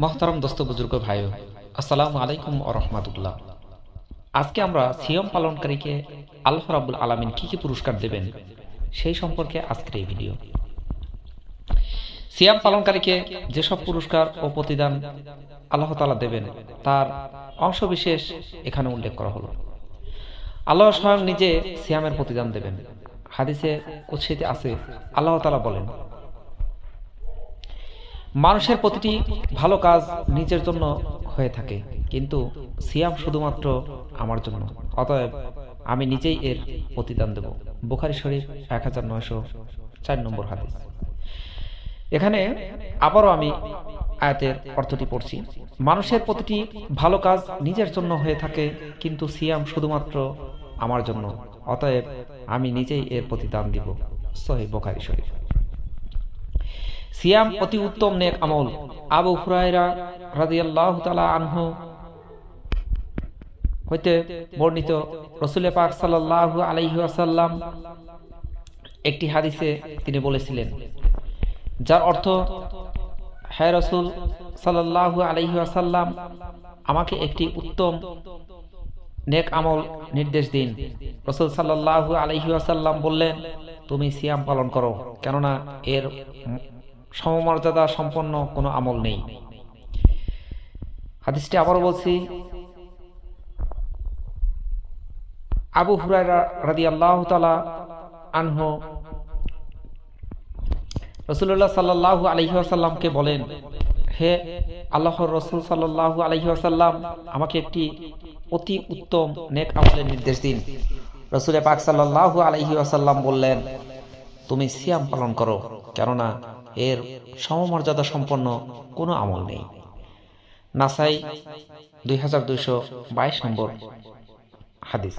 মহতারাম দোস্ত বুজুর্গ ভাই, আসসালামু আলাইকুম রহমাতুল্লাহ। আজকে আমরা সিয়ম পালনকারীকে আল্লাহ রাবুল আলমিন কি কি পুরস্কার দেবেন সেই সম্পর্কে আজকের এই ভিডিও। সিয়াম পালনকারীকে যেসব পুরস্কার ও প্রতিদান আল্লাহ তালা দেবেন, তার অংশবিশেষ এখানে উল্লেখ করা হলো। আল্লাহ স্বয়ং নিজে সিয়ামের প্রতিদান দেবেন। হাদিসে উৎসিতে আছে, আল্লাহ তালা বলেন মানুষের প্রতিটি ভালো কাজ নিজের জন্য হয়ে থাকে, কিন্তু সিয়াম শুধুমাত্র আমার জন্য। অতএব আমি নিজেই এর প্রতিদান দেব। বুখারি শরীফ এক হাজার নয়শো চার নম্বর হাদিস। এখানে আবারও আমি আয়াতের অর্থটি পড়ছি। মানুষের প্রতিটি ভালো কাজ নিজের জন্য হয়ে থাকে, কিন্তু সিয়াম শুধুমাত্র আমার জন্য। অতএব আমি নিজেই এর প্রতিদান দিব। সহি বোখারি শরীফ। সিয়াম অতি উত্তম নেক আমল। আবু হুরায়রা রাদিয়াল্লাহু তাআলা আনহু হইতে বর্ণিত রসুল পাক সাল্লাল্লাহু আলাইহি ওয়াসাল্লাম একটি হাদিসে তিনি বলেছিলেন, যার অর্থ হ্যাঁ রসুল সাল্লাল্লাহু আলাইহি ওয়াসাল্লাম, আমাকে একটি উত্তম নেক আমল নির্দেশ দিন। রসুল সাল্লাল্লাহু আলাইহি ওয়াসাল্লাম বললেন, তুমি সিয়াম পালন করো। কেননা এর সমমর্যাদা সম্পন্ন কোনো আমল নেই। হাদিসটি আবারও বলছি, আবু হুরায়রা রাদি আল্লাহ তালা আনহু রসুল্লাহ সাল্লাহু আলহি আসাল্লামকে বলেন, হে আল্লাহর রসুল সাল্লাহু আলহি আসাল্লাম আমাকে একটি অতি উত্তম নেক আমলের নির্দেশ দিন। রসুল পাক সাল্লাহু আলহি আসাল্লাম বললেন, তুমি সিয়াম পালন করো, কেননা এর সমমর্যাদা সম্পন্ন কোনো আমল নেই। নাসাই দুই হাজার দুইশো বাইশ নম্বর হাদিস।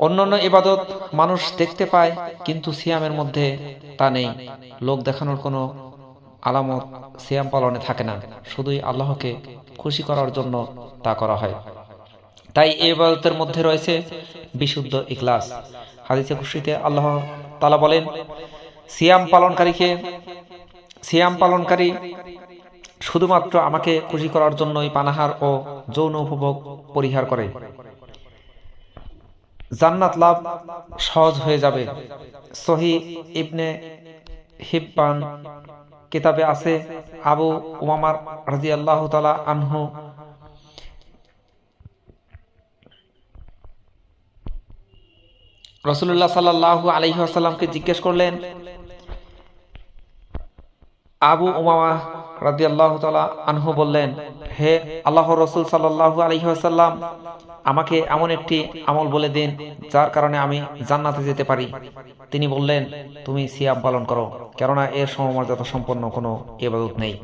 অন্যান্য ইবাদত মানুষ দেখতে পায়, কিন্তু সিয়ামের মধ্যে তা নেই। লোক দেখানোর কোনো আলামত সিয়াম পালনে থাকে না। শুধুই আল্লাহকে খুশি করার জন্য তা করা হয়। তাই এই ইবাদতের মধ্যে রয়েছে বিশুদ্ধ ইখলাস। হাদিসে খুশিতে আল্লাহ তালা বলেন সিয়াম পালনকারীকে সিয়াম পালনকারী শুধুমাত্র আমাকে খুশি করার জন্যই পানাহার ও যৌন উপভোগ পরিহার করে। জান্নাত লাভ সহজ হয়ে যাবে। সহি ইবনে হিব্বান কিতাবে আছে আবু উমামার রাজি আল্লাহ তালা আনহু রসুল্লাহ সাল্লাহু আলহি আসাল্লামকে জিজ্ঞেস করলেন, আবু উমামা রাজি আল্লাহ আনহু বললেন, হে আল্লাহ রসুল সাল্লাহু আলহি আসাল্লাম আমাকে এমন একটি আমল বলে দিন, যার কারণে আমি জান্নাতে যেতে পারি। তিনি বললেন, তুমি সিয়াম পালন করো, কেননা এর সমমর্যাদা সম্পন্ন কোনো এবাদত নেই।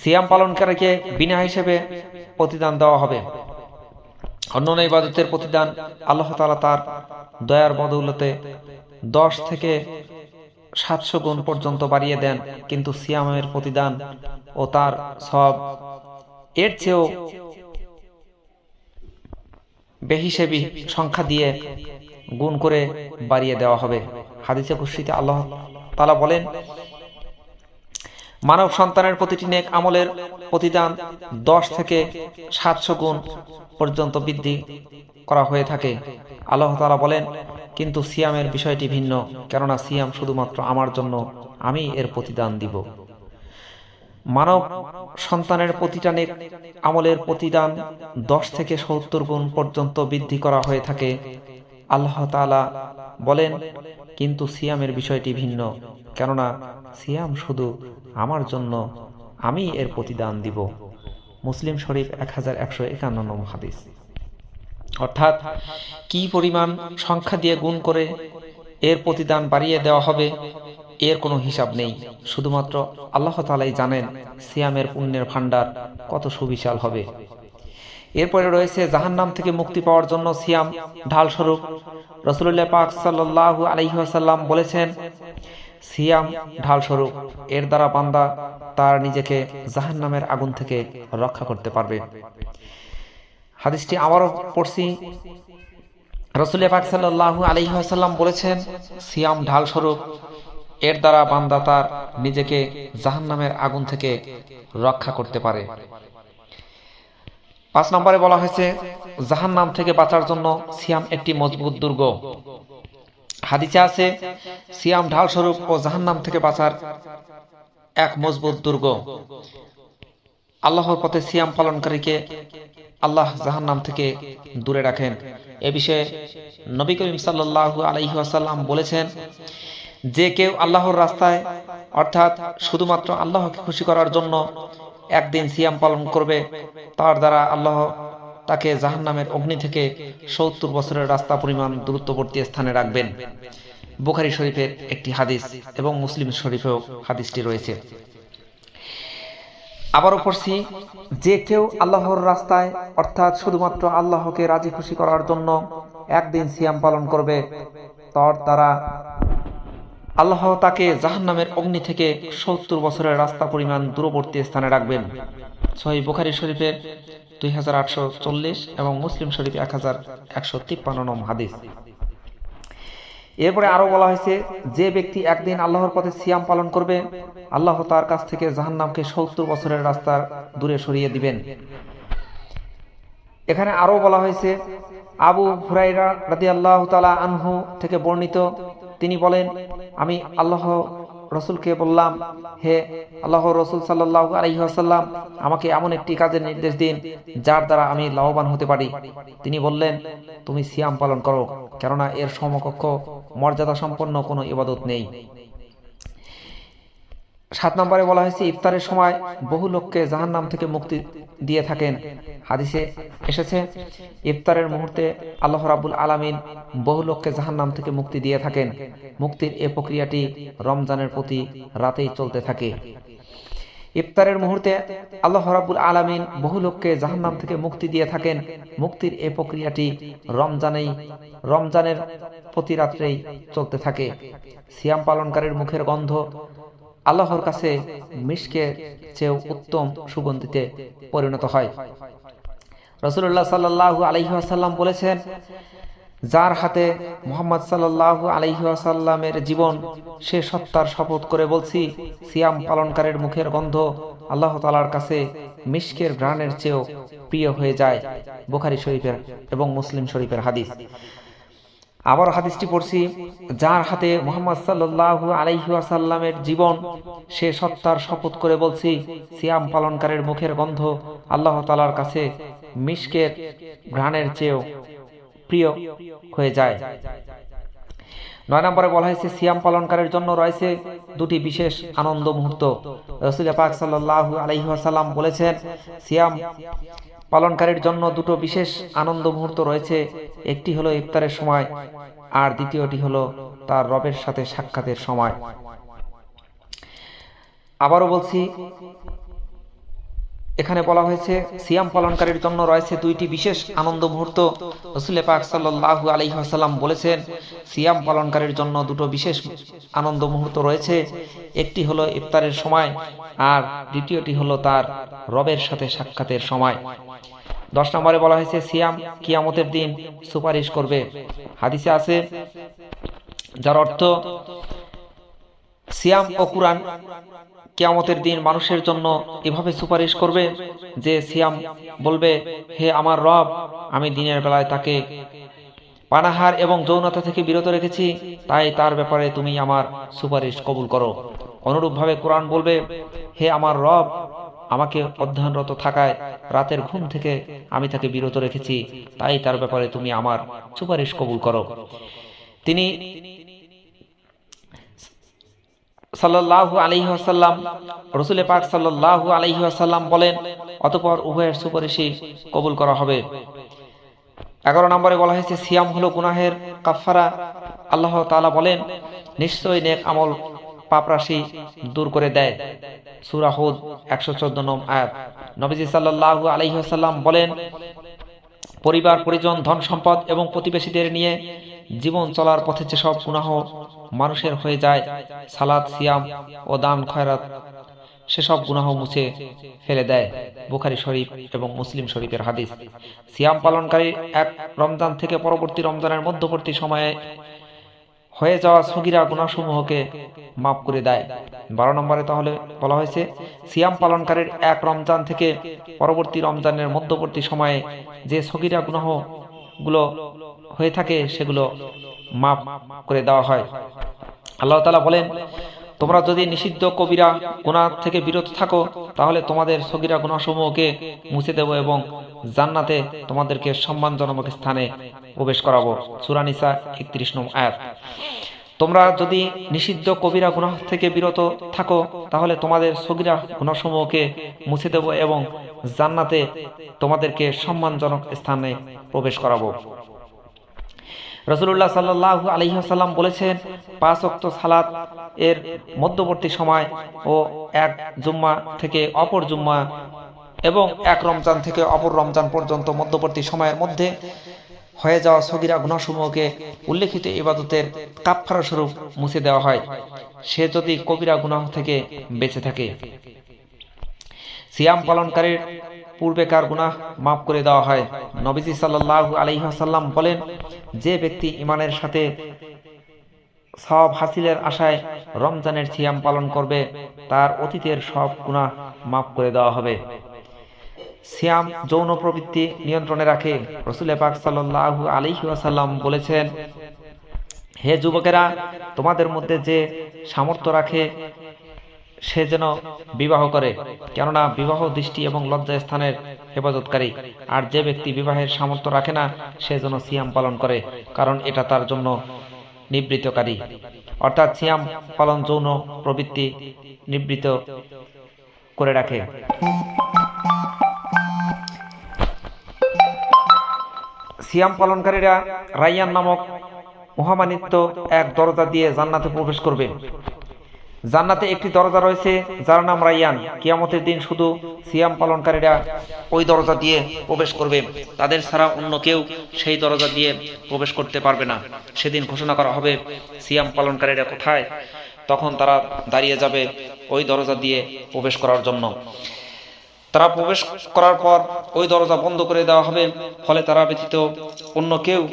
সিয়াম পালনকারীকে বিনা হিসেবে প্রতিদান দেওয়া হবে। অন্যান্য ইবাদতের প্রতিদান আল্লাহ তালা তার দয়ার বদৌলতে দশ থেকে সাতশো গুণ পর্যন্ত বাড়িয়ে দেন, কিন্তু সিয়ামের প্রতিদান ও তার সব এর চেয়েও বেহিসেবি সংখ্যা দিয়ে গুণ করে বাড়িয়ে দেওয়া হবে। হাদিসে খুশিতে আল্লাহ তালা বলেন মানব সন্তানের প্রতিটি নেক আমলের প্রতিদান দশ থেকে সাতশো গুণ পর্যন্ত বৃদ্ধি করা হয়ে থাকে। আল্লাহ তালা বলেন, কিন্তু সিয়ামের বিষয়টি ভিন্ন, কেননা সিয়াম শুধুমাত্র আমার জন্য আমি এর প্রতিদান দিব। মানব সন্তানের প্রতিটা নেক আমলের প্রতিদান দশ থেকে সত্তর গুণ পর্যন্ত বৃদ্ধি করা হয়ে থাকে। আল্লাহ তালা বলেন, কিন্তু সিয়ামের বিষয়টি ভিন্ন, কেননা সিয়াম শুধু আমার জন্য, আমি এর প্রতিদান দিব। মুসলিম শরীফ এক হাজার একশো একান্ন নম্বর হাদিস। অর্থাৎ কি পরিমাণ সংখ্যা দিয়ে গুণ করে এর প্রতিদান বাড়িয়ে দেওয়া হবে, এর কোনো হিসাব নেই। শুধুমাত্র আল্লাহ তালাই জানেন সিয়ামের পুণ্যের ভাণ্ডার কত সুবিশাল হবে। এরপরে রয়েছে, জাহান্নাম থেকে মুক্তি পাওয়ার জন্য সিয়াম ঢাল স্বরূপ রসুল্লাহ পাক সাল্লাহু আলহিহাসাল্লাম বলেছেন সিয়াম ঢাল স্বরূপ এর দ্বারা বান্দা তার নিজেকে জাহান্নামের আগুন থেকে রক্ষা করতে পারবে। হাদিসটি আবারও পড়ছি। রসুল পাক আলহিহাসাল্লাম বলেছেন, সিয়াম ঢাল স্বরূপ এর দ্বারা বান্দা তার নিজেকে জাহান্নামের আগুন থেকে রক্ষা করতে পারে। পাঁচ নম্বরে বলা হয়েছে, জাহান্নাম থেকে বাঁচার জন্য সিয়াম একটি মজবুত দুর্গ। হাদিসে আছে, সিয়াম ঢাল স্বরূপ ও জাহান্নাম থেকে বাঁচার এক মজবুত দুর্গ। আল্লাহর পথে সিয়াম পালনকারীকে আল্লাহ জাহান্নাম থেকে দূরে রাখেন। এ বিষয়ে নবী করিম সাল্লাল্লাহু আলাইহি ওয়াসাল্লাম বলেছেন, যে কেউ আল্লাহর রাস্তায়, অর্থাৎ শুধুমাত্র আল্লাহকে খুশি করার জন্য একদিন সিয়াম পালন করবে, তার দ্বারা আল্লাহ তাকে জাহান্নামের অগ্নি থেকে সত্তর বছরের রাস্তা পরিমাণ দূরত্ববর্তী স্থানে রাখবেন। বুখারি শরীফের একটি হাদিস এবং মুসলিম শরীফেও হাদিসটি রয়েছে। আবারও পড়ছি, যে কেউ আল্লাহর রাস্তায়, অর্থাৎ শুধুমাত্র আল্লাহকে রাজি খুশি করার জন্য একদিন সিয়াম পালন করবে, তার দ্বারা আল্লাহ তাকে জাহান্নামের অগ্নি থেকে সত্তর বছরের রাস্তা পরিমাণ দূরবর্তী স্থানে রাখবেন। সহি বুখারি শরীফের দুই হাজার আটশো চল্লিশ এবং মুসলিম শরীফ এক হাজার একশো তিপ্পান্ন নম হাদিস। এরপরে আরও বলা হয়েছে, যে ব্যক্তি একদিন আল্লাহর পথে সিয়াম পালন করবে, আল্লাহ তার কাছ থেকে জাহান্নামকে সত্তর বছরের রাস্তার দূরে সরিয়ে দিবেন। এখানে আরও বলা হয়েছে, আবু হুরাইরা রাদি আল্লাহ তালা আনহু থেকে বর্ণিত, তিনি বলেন, আমি আল্লাহ রসুলকে বললাম, হে আল্লাহ রসুল সাল্লাহ আলহিহাসাল্লাম আমাকে এমন একটি কাজের নির্দেশ দিন, যার দ্বারা আমি লাভবান হতে পারি। তিনি বললেন, তুমি সিয়াম পালন করো, কেননা এর সমকক্ষ মর্যাদা সম্পন্ন কোনো ইবাদত নেই। সাত নম্বরে বলা হয়েছে, ইফতারের সময় বহু লোককে জাহান নাম থেকে মুক্তি দিয়ে থাকেন। হাদিসে এসেছে, ইফতারের মুহূর্তে আল্লাহ রাবুল আলামিন বহু লোককে জাহান নাম থেকে মুক্তি দিয়ে থাকেন। মুক্তির এ প্রক্রিয়াটি রমজানের প্রতি রাতেই চলতে থাকে। ইফতারের মুহূর্তে আল্লাহ রাবুল আলামিন বহু লোককে জাহান্নাম থেকে মুক্তি দিয়ে থাকেন। মুক্তির এ প্রক্রিয়াটি রমজানেই, রমজানের প্রতি রাত্রেই চলতে থাকে। সিয়াম পালনকারীর মুখের গন্ধ আল্লাহর কাছে মিশকে চেয়েও উত্তম সুগন্ধিতে পরিণত হয়। রসুল্লাহ সাল্লাহ আলহিহাসাল্লাম বলেছেন, যার হাতে মোহাম্মদ সাল্লাহ আলহিহাসাল্লামের জীবন, সে সত্তার শপথ করে বলছি, সিয়াম পালনকারীর মুখের গন্ধ আল্লাহ তালার কাছে মিশকের ঘ্রাণের চেয়েও প্রিয় হয়ে যায়। বুখারি শরীফের এবং মুসলিম শরীফের হাদিস। আবার হাদিসটি পড়ছি, যার হাতে মোহাম্মদ সাল্লাহ আলাইহাসাল্লামের জীবন, সে সত্তার শপথ করে বলছি, সিয়াম পালনকারের মুখের গন্ধ আল্লাহ তালার কাছে মিশকের ঘ্রাণের চেয়েও প্রিয় হয়ে যায়। নয় নম্বরে বলা হয়েছে, সিয়াম পালনকারের জন্য রয়েছে দুটি বিশেষ আনন্দ মুহূর্ত। রসুল পাক সাল্লাহ আলহিহাসাল্লাম বলেছেন, সিয়াম পালনকারীর জন্য দুটো বিশেষ আনন্দ মুহূর্ত রয়েছে। একটি হলো ইফতারের সময়, আর দ্বিতীয়টি হলো তার রবের সাথে সাক্ষাতের সময়। আবারও বলছি এখানে বলা হয়েছে, সিয়াম পালনকারীর জন্য রয়েছে দুইটি বিশেষ আনন্দ মুহূর্ত। রসুলে পাক সাল্লাহু আলহিহাসাল্লাম বলেছেন, সিয়াম পালনকারীর জন্য দুটো বিশেষ আনন্দ মুহূর্ত রয়েছে। একটি হলো ইফতারের সময় আর দ্বিতীয়টি হলো তার রবের সাথে সাক্ষাতের সময়। দশ নম্বরে বলা হয়েছে, সিয়াম কিয়ামতের দিন সুপারিশ করবে। হাদিসে আছে, যার অর্থ সিয়াম ও কুরআন কেয়ামতের দিন মানুষের জন্য এভাবে সুপারিশ করবে যে সিয়াম বলবে, হে আমার রব, আমি দিনের বেলায় তাকে পানাহার এবং যৌনতা থেকে বিরত রেখেছি, তাই তার ব্যাপারে তুমি আমার সুপারিশ কবুল করো। অনুরূপভাবে কোরআন বলবে, হে আমার রব, আমাকে অধ্যয়নরত থাকায় রাতের ঘুম থেকে আমি তাকে বিরত রেখেছি, তাই তার ব্যাপারে তুমি আমার সুপারিশ কবুল করো। তিনি সাল্লাহু আলহি আসাল্লাম রসুলে পাক সাল্লাহু আলহি আসাল্লাম বলেন, অতপর উভয়ের সুপারিশই কবুল করা হবে। এগারো নম্বরে বলা হয়েছে, সিয়াম হলো গুনাহের কাফারা আল্লাহ তালা বলেন, নিশ্চয়ই নেক আমল পাপরাশি দূর করে দেয়। সুরাহুদ একশো চোদ্দ নম আয়াত। নবীজি সাল্লাহু আলহিহাসাল্লাম বলেন, পরিবার, পরিজন, ধন সম্পদ এবং প্রতিবেশীদের নিয়ে জীবন চলার পথে যেসব গুনাহ মানুষের হয়ে যায়, সালাদ, সিয়াম ও দান, খয়রাত, সেসব গুনাহ মুছে ফেলে দেয় বুখারি শরীফ এবং মুসলিম শরীফের হাদিস। সিয়াম পালনকারী এক রমজান থেকে পরবর্তী রমজানের মধ্যবর্তী সময়ে হয়ে যাওয়া সগিরা গুণাসমূহকে মাফ করে দেয়। বারো নম্বরে তাহলে বলা হয়েছে, সিয়াম পালনকারীর এক রমজান থেকে পরবর্তী রমজানের মধ্যবর্তী সময়ে যে সগিরা গুনাহগুলো হয়ে থাকে, সেগুলো মাফ করে দেওয়া হয়। আল্লাহ তালা বলেন, তোমরা যদি নিষিদ্ধ কবিরা গুনাহ থেকে বিরত থাকো, তাহলে তোমাদের সগিরা গুণাসমূহকে মুছে দেব এবং জান্নাতে তোমাদেরকে সম্মানজনক স্থানে প্রবেশ করাবো। সুরানিসা একত্রিশ নম আয়াত। তোমরা যদি নিষিদ্ধ কবিরা গুণা থেকে বিরত থাকো, তাহলে তোমাদের সগিরা গুণাসমূহকে মুছে দেব এবং জান্নাতে তোমাদেরকে সম্মানজনক স্থানে প্রবেশ করাবো। রসুল্লাহ সাল্লাহ আলহিহাসাল্লাম বলেছেন, পাঁচ অক্ত সালাত এর মধ্যবর্তী সময় ও এক জুম্মা থেকে অপর জুম্মা এবং এক রমজান থেকে অপর রমজান পর্যন্ত মধ্যবর্তী সময়ের মধ্যে হয়ে যাওয়া সগিরা গুণাসমূহকে উল্লেখিত ইবাদতের কাপফারা স্বরূপ মুছে দেওয়া হয়। সে যদি কবিরা গুনাহ থেকে বেঁচে থাকে। সিয়াম পালনকারীর পূর্বেকার গুনাহ মাফ করে দেওয়া হয়? নবীজি সাল্লাহ আলহিহাসাল্লাম বলেন, যে ব্যক্তি ইমানের সাথে সব হাসিলের আশায় রমজানের সিয়াম পালন করবে, তার অতীতের সব গুনাহ মাফ করে দেওয়া হবে। সিয়াম যৌন প্রবৃত্তি নিয়ন্ত্রণে রাখে। রসুল পাক সাল্লাহ আলহি আসাল্লাম বলেছেন, হে যুবকেরা, তোমাদের মধ্যে যে সামর্থ্য রাখে সে যেন বিবাহ করে, কেননা বিবাহ দৃষ্টি এবং লজ্জা স্থানের হেফাজতকারী। আর যে ব্যক্তি বিবাহের সামর্থ্য রাখে না, সে যেন সিয়াম পালন করে, কারণ এটা তার জন্য নিবৃতকারী অর্থাৎ সিয়াম পালন যৌন প্রবৃত্তি নিবৃত করে রাখে। সিয়াম পালনকারীরা রাইয়ান নামক মহামানিত্য এক দরজা দিয়ে জান্নাতে প্রবেশ করবে। জান্নাতে একটি দরজা রয়েছে, যার নাম রাইয়ান। কিয়ামতের দিন শুধু সিয়াম পালনকারীরা ওই দরজা দিয়ে প্রবেশ করবে। তাদের ছাড়া অন্য কেউ সেই দরজা দিয়ে প্রবেশ করতে পারবে না। সেদিন ঘোষণা করা হবে, সিয়াম পালনকারীরা কোথায়? তখন তারা দাঁড়িয়ে যাবে ওই দরজা দিয়ে প্রবেশ করার জন্য। তারা প্রবেশ করার পর ওই দরজা বন্ধ করে দেওয়া হবে। ফলে তারা ব্যতীত অন্য কেউ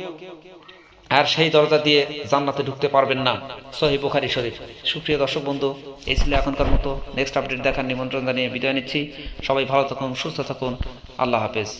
আর সেই দরজা দিয়ে জান্নাতে ঢুকতে পারবেন না। সহি বুখারি শরীফ। সুপ্রিয় দর্শক বন্ধু, এই ছিল এখনকার মতো। নেক্সট আপডেট দেখার নিমন্ত্রণ জানিয়ে বিদায় নিচ্ছি। সবাই ভালো থাকুন, সুস্থ থাকুন। আল্লাহ হাফেজ।